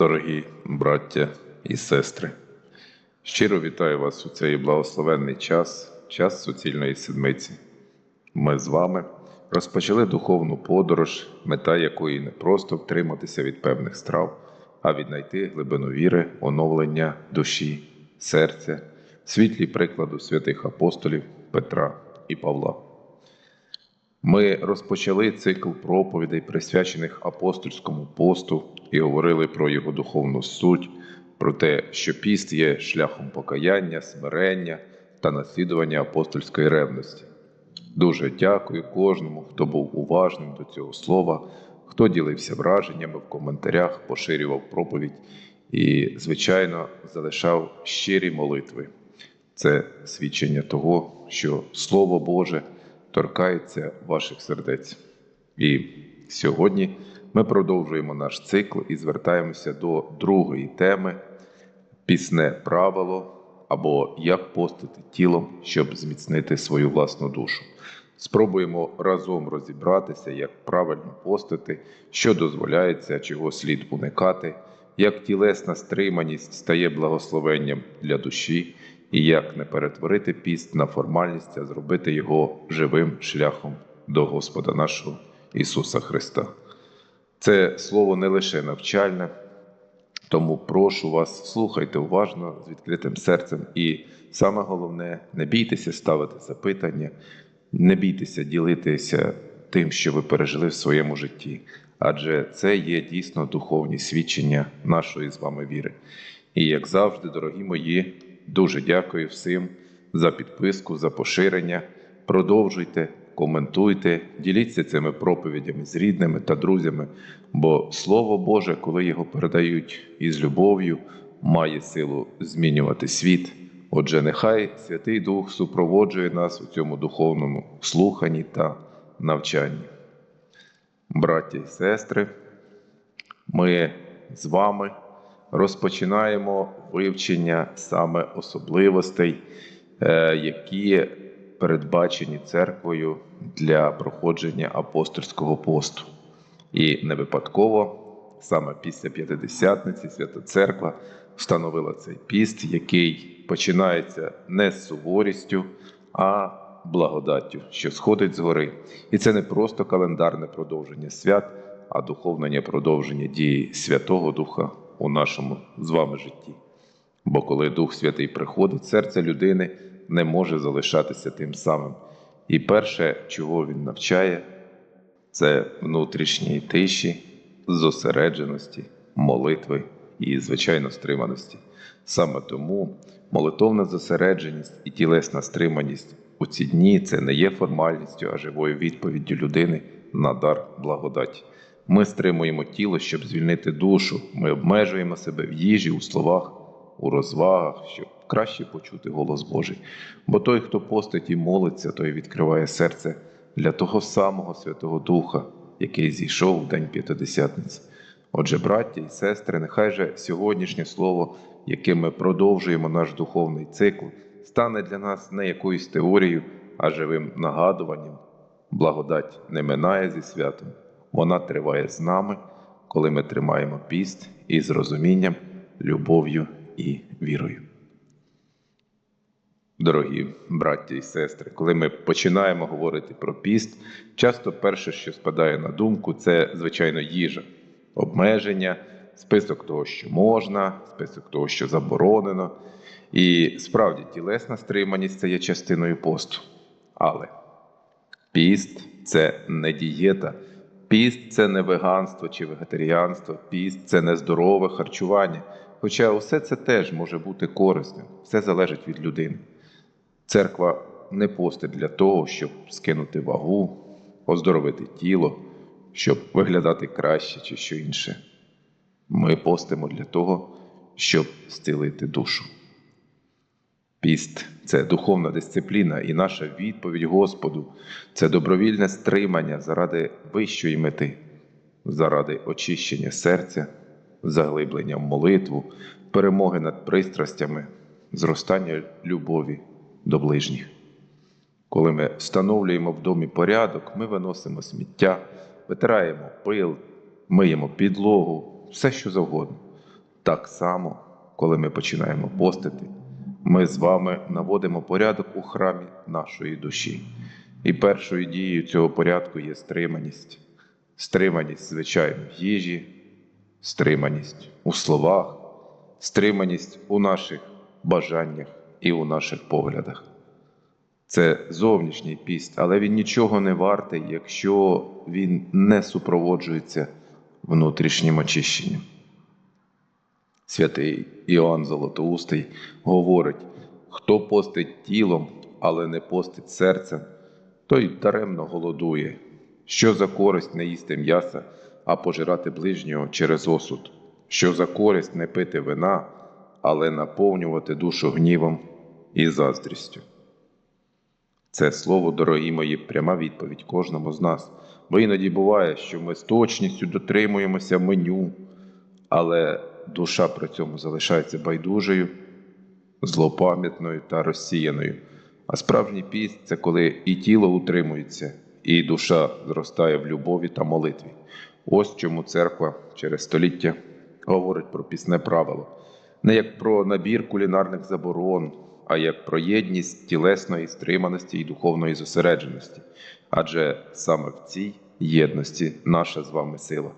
Дорогі браття і сестри, щиро вітаю вас у цей благословенний час, час суцільної седмиці. Ми з вами розпочали духовну подорож, мета якої не просто втриматися від певних страв, а віднайти глибину віри, оновлення душі, серця, світлі прикладу святих апостолів Петра і Павла. Ми розпочали цикл проповідей, присвячених апостольському посту, і говорили про його духовну суть, про те, що піст є шляхом покаяння, смирення та наслідування апостольської ревності. Дуже дякую кожному, хто був уважним до цього слова, хто ділився враженнями в коментарях, поширював проповідь і, звичайно, залишав щирі молитви. Це свідчення того, що Слово Боже торкається ваших сердець. І сьогодні ми продовжуємо наш цикл і звертаємося до другої теми пісне правило або як постити тілом, щоб зміцнити свою власну душу. Спробуємо разом розібратися, як правильно постити, що дозволяється, чого слід уникати, як тілесна стриманість стає благословенням для душі, і як не перетворити піст на формальність, а зробити його живим шляхом до Господа нашого Ісуса Христа. Це слово не лише навчальне, тому прошу вас, слухайте уважно з відкритим серцем, і саме головне, не бійтеся ставити запитання, не бійтеся ділитися тим, що ви пережили в своєму житті, адже це є дійсно духовні свідчення нашої з вами віри. І як завжди, дорогі мої, дуже дякую всім за підписку, за поширення. Продовжуйте, коментуйте, діліться цими проповідями з рідними та друзями, бо Слово Боже, коли його передають із любов'ю, має силу змінювати світ. Отже, нехай Святий Дух супроводжує нас у цьому духовному слуханні та навчанні. Браття і сестри, ми з вами розпочинаємо вивчення саме особливостей, е, які передбачені церквою для проходження апостольського посту. І не випадково саме після П'ятидесятниці Свята Церква встановила цей піст, який починається не з суворістю, а благодаттю, що сходить згори. І це не просто календарне продовження свят, а духовне продовження дії Святого Духа у нашому з вами житті. Бо коли Дух Святий приходить, серце людини не може залишатися тим самим. І перше, чого він навчає, це внутрішньої тиші, зосередженості, молитви і, звичайно, стриманості. Саме тому молитовна зосередженість і тілесна стриманість у ці дні це не є формальністю, а живою відповіддю людини на дар благодаті. Ми стримуємо тіло, щоб звільнити душу. Ми обмежуємо себе в їжі, у словах, у розвагах, щоб краще почути голос Божий. Бо той, хто постить і молиться, той відкриває серце для того самого Святого Духа, який зійшов в день П'ятидесятниці. Отже, браття і сестри, нехай же сьогоднішнє слово, яким ми продовжуємо наш духовний цикл, стане для нас не якоюсь теорією, а живим нагадуванням. Благодать не минає зі святом, вона триває з нами, коли ми тримаємо піст із розумінням, любов'ю і вірою. Дорогі браття і сестри, коли ми починаємо говорити про піст, часто перше, що спадає на думку, це звичайно їжа, обмеження, список того, що можна, список того, що заборонено. І справді тілесна стриманість це є частиною посту. Але піст це не дієта, піст це не веганство чи вегетаріанство, піст це не здорове харчування. Хоча усе це теж може бути корисним, все залежить від людини. Церква не постить для того, щоб скинути вагу, оздоровити тіло, щоб виглядати краще чи що інше. Ми постимо для того, щоб зцілити душу. Піст це духовна дисципліна, і наша відповідь Господу це добровільне стримання заради вищої мети, заради очищення серця, заглиблення в молитву, перемоги над пристрастями, зростання любові до ближніх. Коли ми встановлюємо в домі порядок, ми виносимо сміття, витираємо пил, миємо підлогу, все що завгодно. Так само, коли ми починаємо постити, ми з вами наводимо порядок у храмі нашої душі. І першою дією цього порядку є стриманість. Стриманість, звичайно, в їжі, стриманість у словах, стриманість у наших бажаннях і у наших поглядах. Це зовнішній піст, але він нічого не вартий, якщо він не супроводжується внутрішнім очищенням. Святий Іоанн Золотоустий говорить: хто постить тілом, але не постить серцем, той даремно голодує. Що за користь не їсти м'яса, а пожирати ближнього через осуд? Що за користь не пити вина, але наповнювати душу гнівом і заздрістю? Це слово, дорогі мої, пряма відповідь кожному з нас. Бо іноді буває, що ми з точністю дотримуємося меню, але душа при цьому залишається байдужою, злопам'ятною та розсіяною. А справжній піст це коли і тіло утримується, і душа зростає в любові та молитві. Ось чому церква через століття говорить про пісне правило, не як про набір кулінарних заборон, а як про єдність тілесної стриманості і духовної зосередженості. Адже саме в цій єдності наша з вами сила,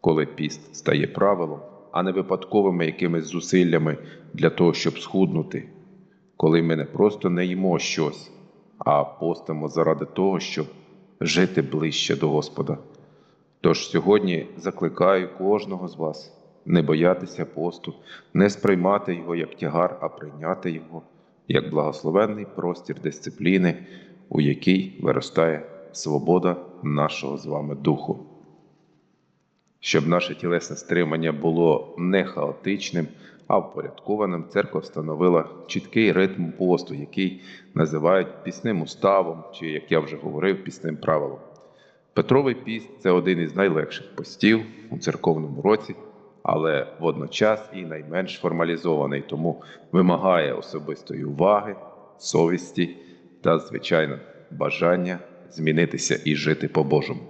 коли піст стає правилом, а не випадковими якимись зусиллями для того, щоб схуднути, коли ми не просто не їмо щось, а постимо заради того, щоб жити ближче до Господа. Тож сьогодні закликаю кожного з вас не боятися посту, не сприймати його як тягар, а прийняти його як благословенний простір дисципліни, у якій виростає свобода нашого з вами духу. Щоб наше тілесне стримання було не хаотичним, а впорядкованим, церква встановила чіткий ритм посту, який називають пісним уставом, чи, як я вже говорив, пісним правилом. Петровий піст це один із найлегших постів у церковному році, але водночас і найменш формалізований, тому вимагає особистої уваги, совісті та, звичайно, бажання змінитися і жити по-божому.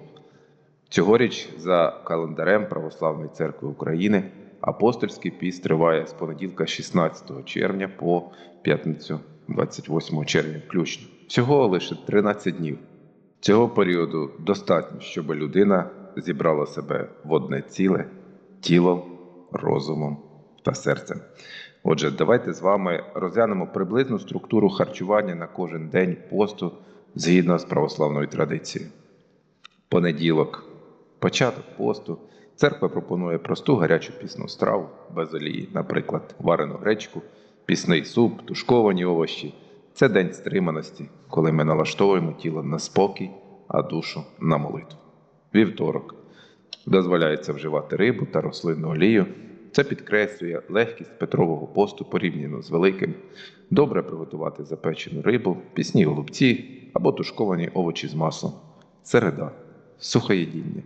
Цьогоріч за календарем Православної церкви України апостольський піст триває з понеділка 16 червня по п'ятницю 28 червня включно. Всього лише 13 днів. Цього періоду достатньо, щоб людина зібрала себе в одне ціле тілом, розумом та серцем. Отже, давайте з вами розглянемо приблизну структуру харчування на кожен день посту згідно з православною традицією. Понеділок, початок посту. Церква пропонує просту гарячу пісну страву без олії, наприклад, варену гречку, пісний суп, тушковані овочі. Це день стриманості, коли ми налаштовуємо тіло на спокій, а душу на молитву. Вівторок дозволяється вживати рибу та рослинну олію. Це підкреслює легкість Петрового посту порівняно з великим. Добре приготувати запечену рибу, пісні голубці або тушковані овочі з маслом. Середа сухоєдіння.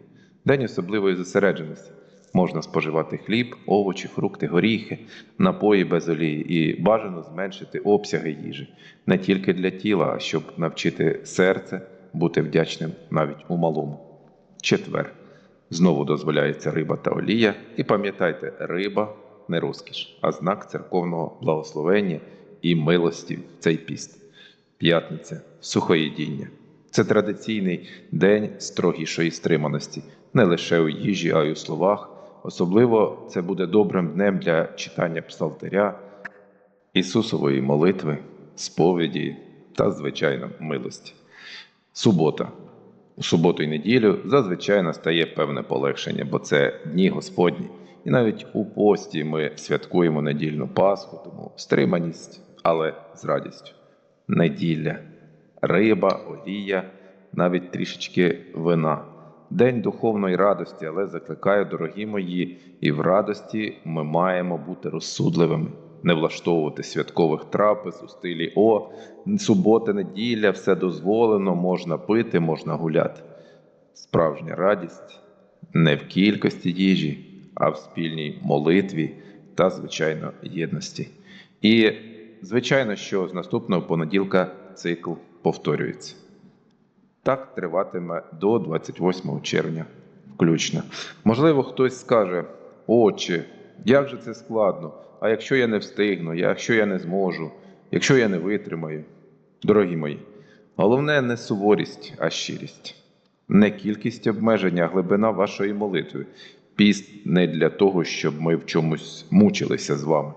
День особливої зосередженості. Можна споживати хліб, овочі, фрукти, горіхи, напої без олії і бажано зменшити обсяги їжі не тільки для тіла, а щоб навчити серце бути вдячним навіть у малому. Четвер. Знову дозволяється риба та олія. І пам'ятайте, риба не розкіш, а знак церковного благословення і милості в цей піст. П'ятниця сухоїдіння. Це традиційний день строгішої стриманості, не лише у їжі, а й у словах. Особливо це буде добрим днем для читання псалтиря, Ісусової молитви, сповіді та, звичайно, милості. Субота. У суботу і неділю зазвичай настає певне полегшення, бо це дні Господні. І навіть у пості ми святкуємо недільну Пасху, тому стриманість, але з радістю. Неділя, риба, олія, навіть трішечки вина. День духовної радості, але закликаю, дорогі мої, і в радості ми маємо бути розсудливими, не влаштовувати святкових трапез у стилі О, субота, неділя, все дозволено, можна пити, можна гуляти. Справжня радість не в кількості їжі, а в спільній молитві та, звичайно, єдності. І, звичайно, що з наступного понеділка цикл повторюється. Так триватиме до 28 червня включно. Можливо, хтось скаже, отче, Як же це складно? А якщо я не встигну, якщо я не зможу, якщо я не витримаю? Дорогі мої, головне не суворість, а щирість, не кількість обмежень, а глибина вашої молитви. Піст не для того, щоб ми в чомусь мучилися з вами,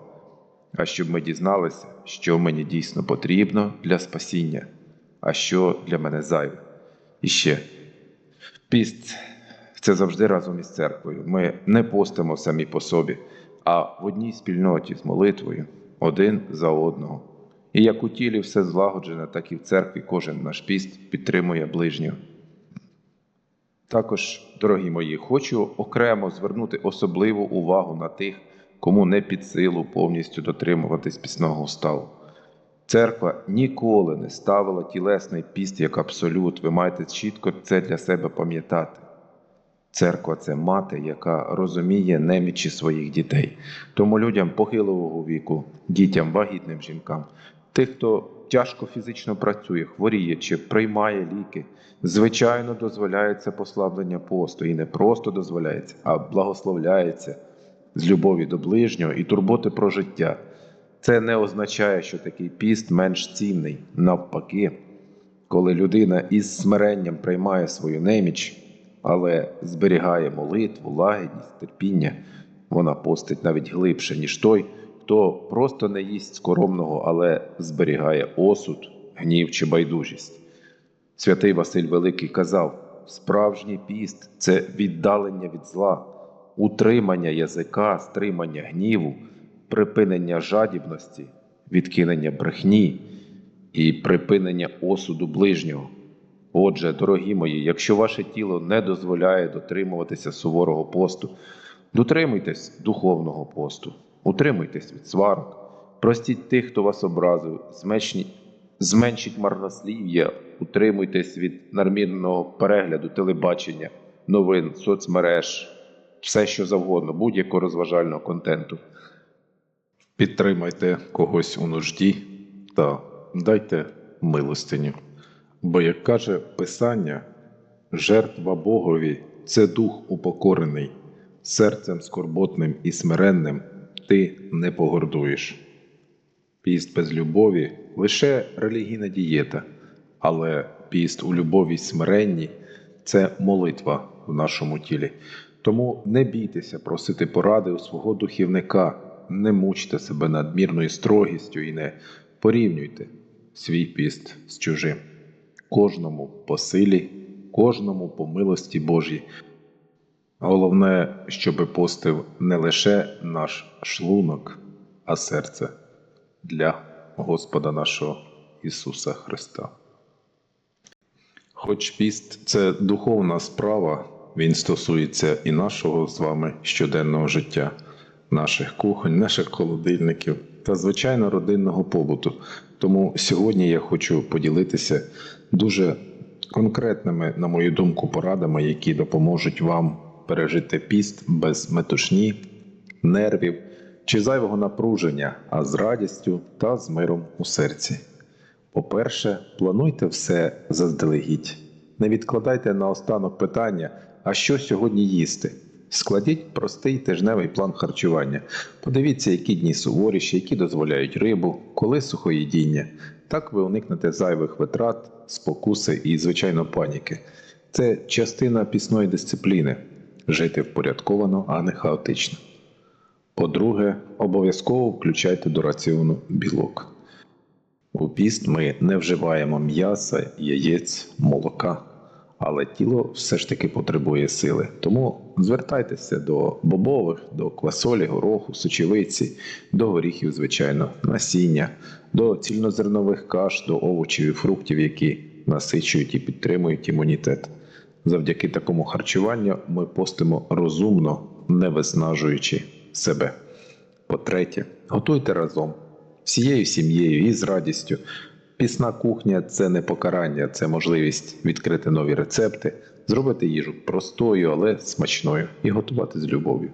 а щоб ми дізналися, що мені дійсно потрібно для спасіння, а що для мене зайве. І ще піст це завжди разом із церквою. Ми не постимо самі по собі, а в одній спільноті з молитвою один за одного. І як у тілі все злагоджене, так і в церкві кожен наш піст підтримує ближнього. Також, дорогі мої, хочу окремо звернути особливу увагу на тих, кому не під силу повністю дотримуватись пісного уставу. Церква ніколи не ставила тілесний піст як абсолют. Ви маєте чітко це для себе пам'ятати. Церква це мати, яка розуміє немічі своїх дітей. Тому людям похилого віку, дітям, вагітним жінкам, тих, хто тяжко фізично працює, хворіє чи приймає ліки, звичайно, дозволяється послаблення посту. І не просто дозволяється, а благословляється з любові до ближнього і турботи про життя. Це не означає, що такий піст менш цінний. Навпаки, коли людина із смиренням приймає свою неміч, але зберігає молитву, лагідність, терпіння, вона постить навіть глибше, ніж той, хто просто не їсть скоромного, але зберігає осуд, гнів чи байдужість. Святий Василь Великий казав: справжній піст це віддалення від зла, утримання язика, стримання гніву, припинення жадібності, відкинення брехні і припинення осуду ближнього. Отже, дорогі мої, якщо ваше тіло не дозволяє дотримуватися суворого посту, дотримуйтесь духовного посту, утримуйтесь від сварок, простіть тих, хто вас образив, зменшіть, зменшіть марнослів'я, утримуйтесь від надмірного перегляду телебачення, новин, соцмереж, все що завгодно, будь-якого розважального контенту. Підтримайте когось у нужді та дайте милостиню. Бо, як каже Писання, жертва Богові це дух упокорений, серцем скорботним і смиренним ти не погордуєш. Піст без любові лише релігійна дієта, але піст у любові й смиренні це молитва в нашому тілі. Тому не бійтеся просити поради у свого духівника, не мучте себе надмірною строгістю і не порівнюйте свій піст з чужим. Кожному по силі, кожному по милості Божій. Головне, щоби постив не лише наш шлунок, а серце для Господа нашого Ісуса Христа. Хоч піст це духовна справа, він стосується і нашого з вами щоденного життя, наших кухонь, наших холодильників та, звичайно, родинного побуту. Тому сьогодні я хочу поділитися дуже конкретними, на мою думку, порадами, які допоможуть вам пережити піст без метушні, нервів чи зайвого напруження, а з радістю та з миром у серці. По-перше, плануйте все заздалегідь. Не відкладайте на останок питання, а що сьогодні їсти. Складіть простий тижневий план харчування. Подивіться, які дні суворіші, які дозволяють рибу, коли сухоїдіння. Так ви уникнете зайвих витрат, спокуси і, звичайно, паніки. Це частина пісної дисципліни жити впорядковано, а не хаотично. По-друге, обов'язково включайте до раціону білок. У піст ми не вживаємо м'яса, яєць, молока, але тіло все ж таки потребує сили. Тому звертайтеся до бобових, до квасолі, гороху, сочевиці, до горіхів, звичайно, насіння, до цільнозернових каш, до овочів і фруктів, які насичують і підтримують імунітет. Завдяки такому харчуванню ми постимо розумно, не виснажуючи себе. По-третє, готуйте разом всією сім'єю і з радістю. Пісна кухня це не покарання, це можливість відкрити нові рецепти, зробити їжу простою, але смачною і готувати з любов'ю.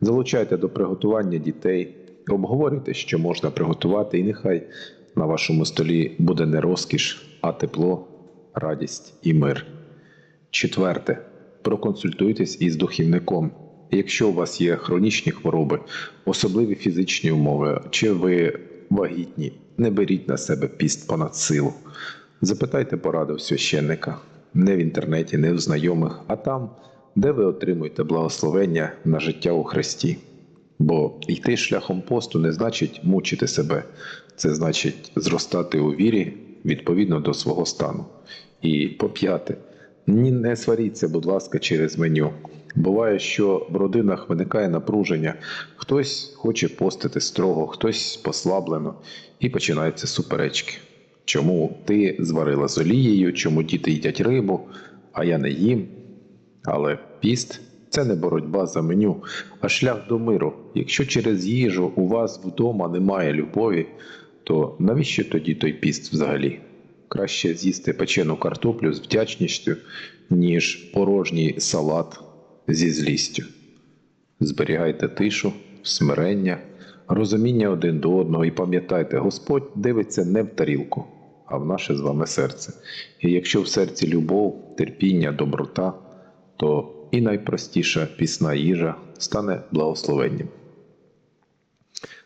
Залучайте до приготування дітей, обговорюйте, що можна приготувати, і нехай на вашому столі буде не розкіш, а тепло, радість і мир. Четверте. Проконсультуйтесь із духівником. якщо у вас є хронічні хвороби, особливі фізичні умови, чи ви вагітні, не беріть на себе піст понад силу. Запитайте пораду в священника, не в інтернеті, не в знайомих, а там, де ви отримуєте благословення на життя у Христі. Бо йти шляхом посту не значить мучити себе, це значить зростати у вірі відповідно до свого стану. І по п'яте, не сваріться, будь ласка, через меню. Буває, що в родинах виникає напруження, хтось хоче постити строго, хтось послаблено, і починаються суперечки. Чому ти зварила з олією, чому діти їдять рибу, а я не їм. Але піст це не боротьба за меню, а шлях до миру. Якщо через їжу у вас вдома немає любові, то навіщо тоді той піст взагалі? Краще з'їсти печену картоплю з вдячністю, ніж порожній салат зі злістю. Зберігайте тишу, смирення, розуміння один до одного і пам'ятайте, Господь дивиться не в тарілку, а в наше з вами серце. І якщо в серці любов, терпіння, доброта, то і найпростіша пісна їжа стане благословенням.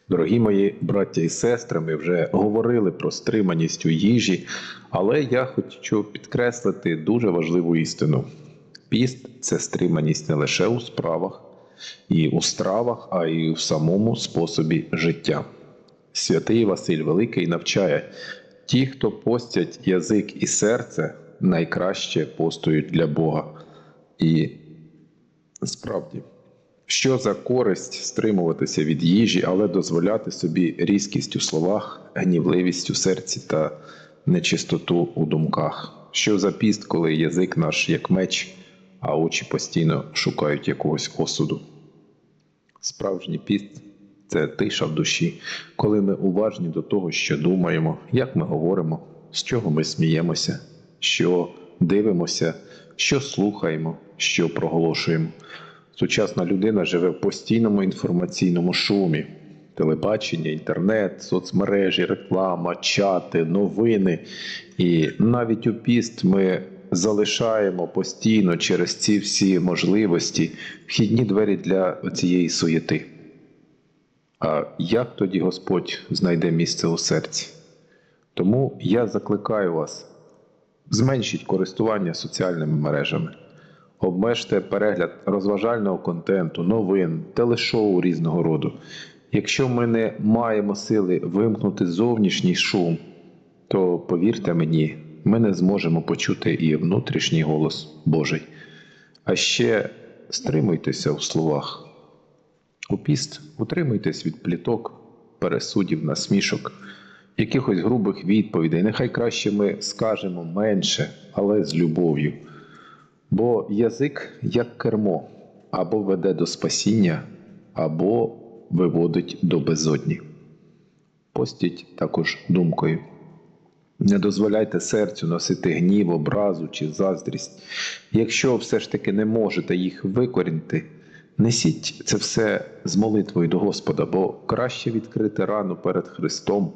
Дорогі мої браття і сестри, ми вже говорили про стриманість у їжі, але я хочу підкреслити дуже важливу істину. Піст це стриманість не лише у справах і у стравах, а й у самому способі життя. Святий Василь Великий навчає: ті, хто постять язик і серце, найкраще постують для Бога. І справді, що за користь стримуватися від їжі, але дозволяти собі різкість у словах, гнівливість у серці та нечистоту у думках? Що за піст, коли язик наш як меч, а очі постійно шукають якогось осуду? Справжній піст це тиша в душі, коли ми уважні до того, що думаємо, як ми говоримо, з чого ми сміємося, що дивимося, що слухаємо, що проголошуємо. Сучасна людина живе в постійному інформаційному шумі. Телебачення, інтернет, соцмережі, реклама, чати, новини. І навіть у піст ми залишаємо постійно через ці всі можливості вхідні двері для цієї суєти. А як тоді Господь знайде місце у серці? Тому я закликаю вас зменшіть користування соціальними мережами, обмежте перегляд розважального контенту, новин, телешоу різного роду. Якщо ми не маємо сили вимкнути зовнішній шум, то повірте мені, ми не зможемо почути і внутрішній голос Божий. А ще стримуйтеся в словах. У піст утримуйтесь від пліток, пересудів, насмішок, якихось грубих відповідей. Нехай краще ми скажемо менше, але з любов'ю. Бо язик як кермо або веде до спасіння, або виводить до безодні. Постіть також думкою. Не дозволяйте серцю носити гнів, образу чи заздрість. Якщо все ж таки не можете їх викорінити, несіть це все з молитвою до Господа, бо краще відкрити рану перед Христом,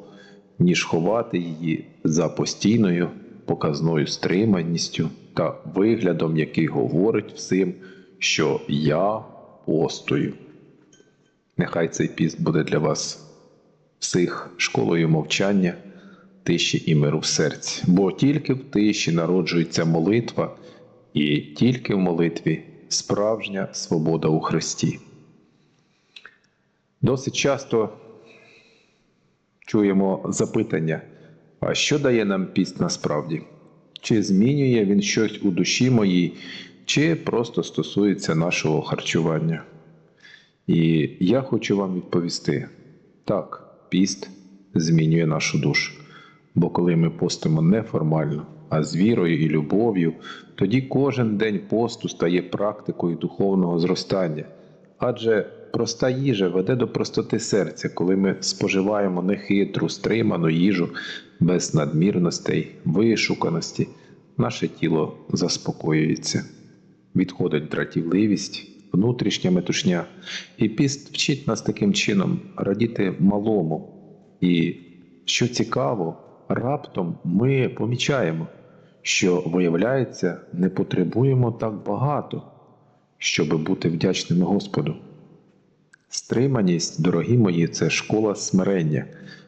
ніж ховати її за постійною показною стриманістю та виглядом, який говорить всім, що я постою. Нехай цей піст буде для вас всіх школою мовчання, тиші і миру в серці, бо тільки в тиші народжується молитва, і тільки в молитві справжня свобода у Христі. Досить часто чуємо запитання, а що дає нам піст насправді? Чи змінює він щось у душі моїй, чи просто стосується нашого харчування? І я хочу вам відповісти: так, піст змінює нашу душу. Бо коли ми постимо неформально, а з вірою і любов'ю, тоді кожен день посту стає практикою духовного зростання. Адже проста їжа веде до простоти серця, коли ми споживаємо нехитру, стриману їжу без надмірностей, вишуканості, наше тіло заспокоюється, відходить дратівливість, внутрішня метушня, і піст вчить нас таким чином радіти малому. І що цікаво, раптом ми помічаємо, що, виявляється, не потребуємо так багато, щоб бути вдячними Господу. Стриманість, дорогі мої, це школа смирення.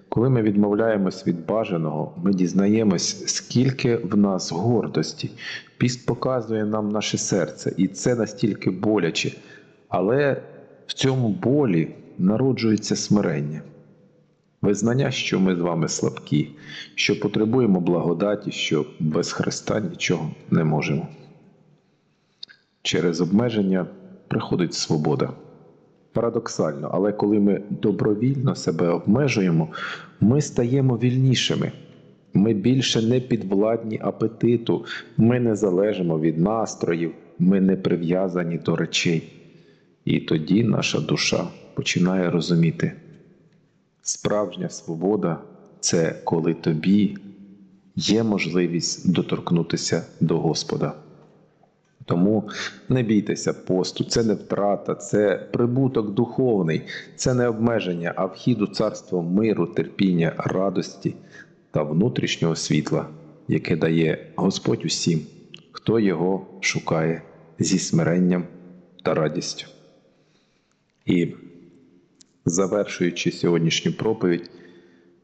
Коли ми відмовляємось від бажаного, ми дізнаємось, скільки в нас гордості. Піст показує нам наше серце, і це настільки боляче. Але в цьому болі народжується смирення. Визнання, що ми з вами слабкі, що потребуємо благодаті, що без Христа нічого не можемо. Через обмеження приходить свобода. Парадоксально, але коли ми добровільно себе обмежуємо, ми стаємо вільнішими. Ми більше не підвладні апетиту, ми не залежимо від настроїв, ми не прив'язані до речей. І тоді наша душа починає розуміти, справжня свобода це коли тобі є можливість доторкнутися до Господа. Тому не бійтеся посту, це не втрата, це прибуток духовний, це не обмеження, а вхід у царство миру, терпіння, радості та внутрішнього світла, яке дає Господь усім, хто його шукає зі смиренням та радістю. І завершуючи сьогоднішню проповідь,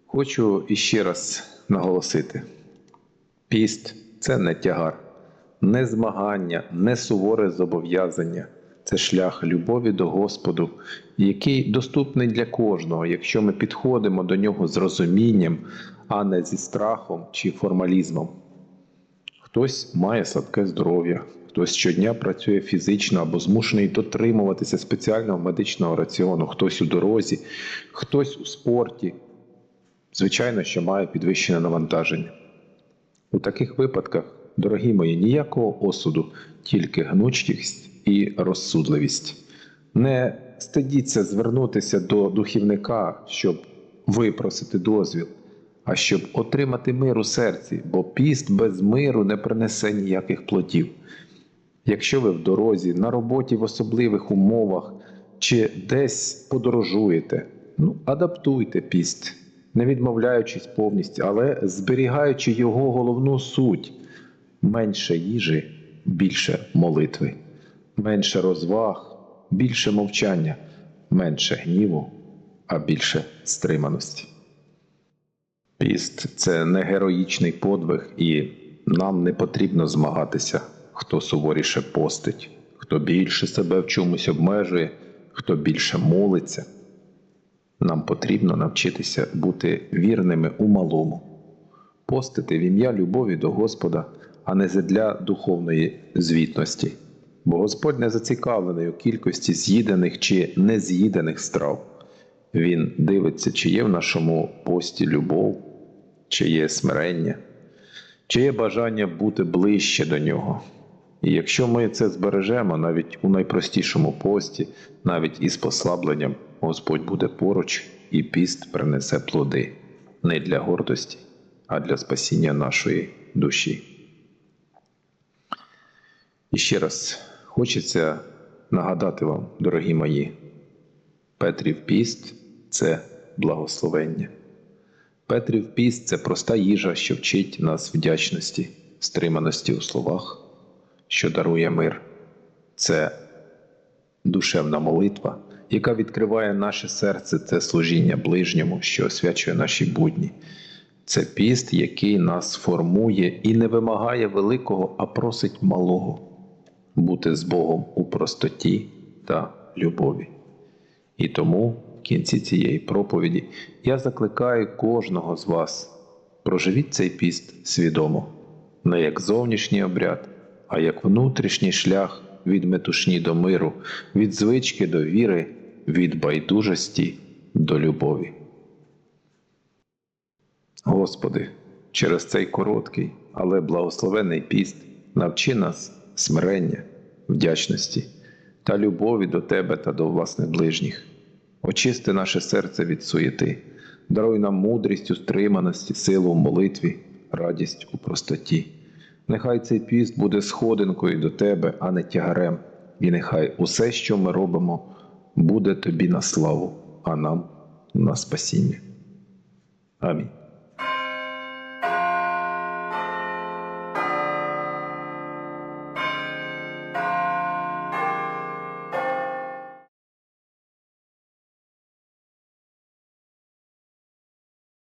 хочу іще раз наголосити: піст це не тягар не змагання, не суворе зобов'язання. Це шлях любові до Господу, який доступний для кожного, якщо ми підходимо до нього з розумінням, а не зі страхом чи формалізмом. Хтось має слабке здоров'я, хтось щодня працює фізично або змушений дотримуватися спеціального медичного раціону, хтось у дорозі, хтось у спорті. Звичайно, що має підвищене навантаження. У таких випадках Дорогі мої, ніякого осуду, тільки гнучкість і розсудливість. Не стидіться звернутися до духівника, щоб випросити дозвіл, а щоб отримати мир у серці, бо піст без миру не принесе ніяких плодів. Якщо ви в дорозі, на роботі в особливих умовах чи десь подорожуєте, ну, адаптуйте піст, не відмовляючись повністю, але зберігаючи його головну суть менше їжі, більше молитви, менше розваг, більше мовчання, менше гніву, а більше стриманості. Піст це не героїчний подвиг, і нам не потрібно змагатися, хто суворіше постить, хто більше себе в чомусь обмежує, хто більше молиться. Нам потрібно навчитися бути вірними у малому, постити в ім'я любові до Господа а не задля духовної звітності. Бо Господь не зацікавлений у кількості з'їдених чи нез'їдених страв. Він дивиться, чи є в нашому пості любов, чи є смирення, чи є бажання бути ближче до нього. І якщо ми це збережемо навіть у найпростішому пості, навіть із послабленням, Господь буде поруч і піст принесе плоди не для гордості, а для спасіння нашої душі. І ще раз хочеться нагадати вам, дорогі мої, Петрів піст це благословення. Петрів піст це проста їжа, що вчить нас вдячності, стриманості у словах, що дарує мир. Це душевна молитва, яка відкриває наше серце, це служіння ближньому, що освячує наші будні. Це піст, який нас формує і не вимагає великого, а просить малого бути з Богом у простоті та любові. І тому в кінці цієї проповіді я закликаю кожного з вас проживіть цей піст свідомо, не як зовнішній обряд, а як внутрішній шлях від метушні до миру, від звички до віри, від байдужості до любові. Господи, через цей короткий, але благословений піст навчи нас смирення, вдячності та любові до Тебе та до власних ближніх. Очисти наше серце від суєти, даруй нам мудрість у стриманості, силу в молитві, радість у простоті. Нехай цей піст буде сходинкою до Тебе, а не тягарем, і нехай усе, що ми робимо, буде Тобі на славу, а нам на спасіння. Амінь.